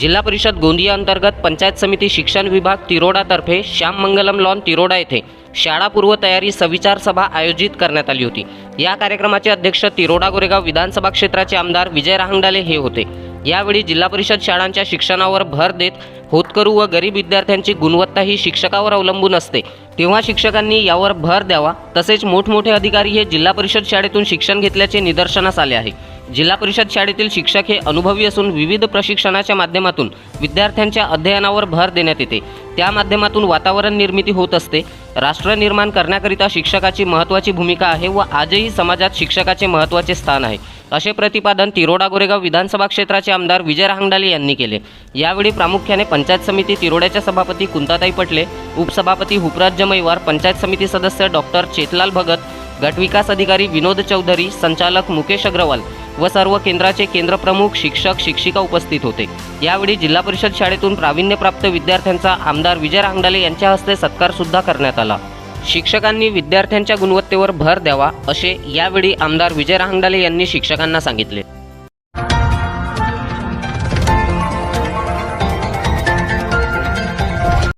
जिल्हा परिषद गोंदिया अंतर्गत पंचायत समिती शिक्षण विभाग तिरोडातर्फे श्याम मंगलम लॉन तिरोडा येथे शाळा पूर्व तयारी सविचार सभा आयोजित करण्यात आली होती. या कार्यक्रमाचे अध्यक्ष तिरोडा गोरेगाव विधानसभा क्षेत्राचे आमदार विजय रांगडाले हे होते. यावेळी जिल्हा परिषद शाळांच्या शिक्षणावर भर देत होतकरू व गरीब विद्यार्थ्यांची गुणवत्ता ही शिक्षकावर अवलंबून असते. तेव्हा शिक्षकांनी यावर भर द्यावा. तसेच मोठमोठे अधिकारी हे जिल्हा परिषद शाळेतून शिक्षण घेतल्याचे निदर्शनास आले आहे. जिल्हा परिषद शाळेतील शिक्षक हे अनुभवी असून विविध प्रशिक्षणाच्या माध्यमातून विद्यार्थ्यांच्या अध्ययनावर भर देण्यात येते. त्या माध्यमातून वातावरण निर्मिती होत असते. राष्ट्र निर्माण करण्याकरिता शिक्षकाची महत्त्वाची भूमिका आहे व आजही समाजात शिक्षकाचे महत्त्वाचे स्थान आहे. असे प्रतिपादन तिरोडा गोरेगाव विधानसभा क्षेत्राचे आमदार विजय रांगडाले यांनी केले. यावेळी प्रामुख्याने पंचायत समिती तिरोड्याच्या सभापती कुंताताई पटले उपसभापती हुपराज जमैवार पंचायत समिती सदस्य डॉक्टर चेतलाल भगत गटविकास अधिकारी विनोद चौधरी संचालक मुकेश अग्रवाल व सर्व केंद्राचे केंद्रप्रमुख शिक्षक शिक्षिका उपस्थित होते. यावेळी जिल्हा परिषद शाळेतून प्रावीण्यप्राप्त विद्यार्थ्यांचा आमदार विजय रांगडाले यांच्या हस्ते सत्कारसुद्धा करण्यात आला. शिक्षकांनी विद्यार्थ्यांच्या गुणवत्तेवर भर द्यावा असे यावेळी आमदार विजय रांगडाले यांनी शिक्षकांना सांगितले.